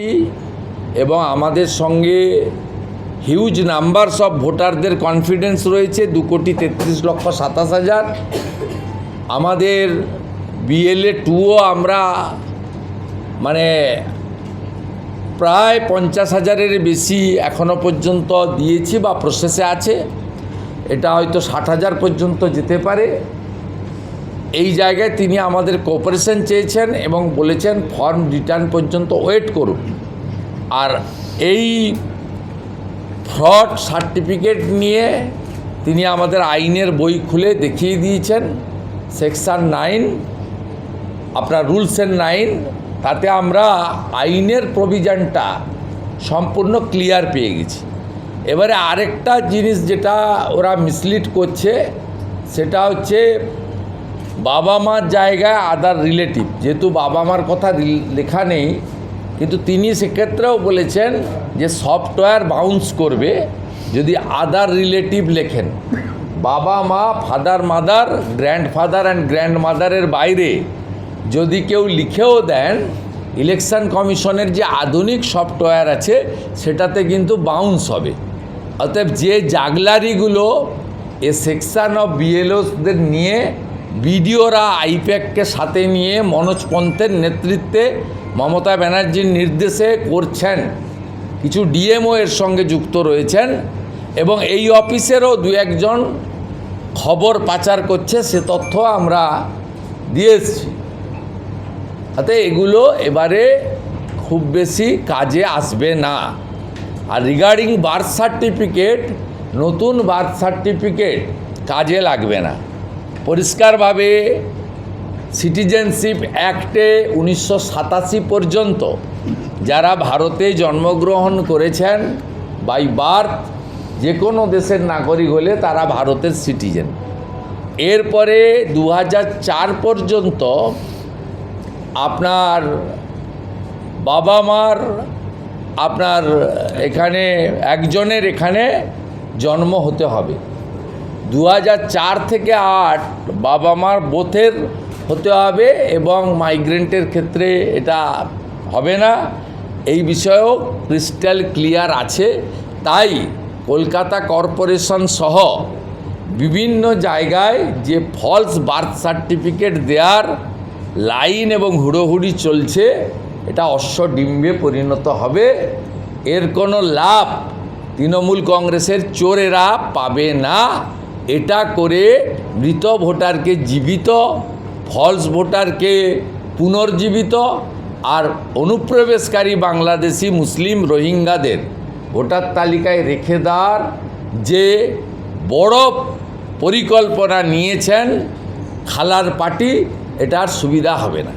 Party এবং আমাদের সঙ্গে হিউজ নাম্বারস অফ ভোটারদের কনফিডেন্স রয়েছে, দু কোটি তেত্রিশ লক্ষ সাতাশ হাজার। আমাদের বিএলএ টুও আমরা মানে প্রায় পঞ্চাশ হাজারের বেশি এখনও পর্যন্ত দিয়েছি বা প্রসেসে আছে। এটা হয়তো ষাট হাজার পর্যন্ত যেতে পারে। এই জায়গায় তিনি আমাদের কোঅপারেশন চেয়েছেন এবং বলেছেন ফর্ম রিটার্ন পর্যন্ত ওয়েট করুন। আর এই ফ্রড সার্টিফিকেট নিয়ে তিনি আমাদের আইনের বই খুলে দেখিয়ে দিয়েছেন। সেকশন নাইন আপনার রুলস অ্যান্ড নাইন তাতে আমরা আইনের প্রভিজনটা সম্পূর্ণ ক্লিয়ার পেয়ে গেছি। এবারে আরেকটা জিনিস যেটা ওরা মিসলিড করছে, সেটা হচ্ছে বাবা মার জায়গায় আদার রিলেটিভ যেহেতু বাবা মার কথা লেখা নেই, কিন্তু তিনি সেক্ষেত্রেও বলেছেন যে সফটওয়্যার বাউন্স করবে যদি আদার রিলেটিভ লেখেন। বাবা মা ফাদার মাদার গ্র্যান্ডফাদার অ্যান্ড গ্র্যান্ড মাদারের বাইরে যদি কেউ লিখেও দেন ইলেকশন কমিশনের যে আধুনিক সফটওয়্যার আছে, সেটাতে কিন্তু বাউন্স হবে। অতএব যে জাগলারিগুলো এ সেকশন অফ বিএলওসদের নিয়ে বিডিওরা আইপ্যাককে সাথে নিয়ে মনোজ পন্থের নেতৃত্বে মমতা ব্যানার্জির নির্দেশে করছেন। কিছু ডিএমও এর সঙ্গে যুক্ত রয়েছেন এবং এই অফিসেরও দু একজন খবর পাচার করছে, সে তথ্য আমরা দিয়ে এসছি। তাতে এগুলো এবারে খুব বেশি কাজে আসবে না। আর রিগার্ডিং বার্থ সার্টিফিকেট নতুন বার্থ সার্টিফিকেট কাজে লাগবে না। পরিষ্কারভাবে সিটিজেনশিপ অ্যাক্টে উনিশশো সাতাশি পর্যন্ত যারা ভারতে জন্মগ্রহণ করেছেন বাই বার্থ যে কোনো দেশের নাগরিক হলে তারা ভারতের সিটিজেন এরপরে দু চার পর্যন্ত আপনার বাবা মার, আপনার এখানে একজনের এখানে জন্ম হতে হবে। দু থেকে আট বাবা মার বোথের হতে হবে এবং মাইগ্রেন্টের ক্ষেত্রে এটা হবে না। এই বিষয়েও ক্রিস্টাল ক্লিয়ার আছে। তাই কলকাতা কর্পোরেশন সহ বিভিন্ন জায়গায় যে ফলস বার্থ সার্টিফিকেট দেওয়ার লাইন এবং হুড়োহুড়ি চলছে, এটা অশ্বডিম্বে পরিণত হবে। এর কোনো লাভ তৃণমূল কংগ্রেসের চোরেরা পাবে না। এটা করে মৃত ভোটারকে জীবিত ফলস ভোটারকে পুনর্জীবিত আর অনুপ্রবেশকারী বাংলাদেশি মুসলিম রোহিঙ্গাদের ভোটার তালিকায় রেখে দেওয়ার যে বড় পরিকল্পনা নিয়েছেন খালার পার্টি এটার সুবিধা হবে না।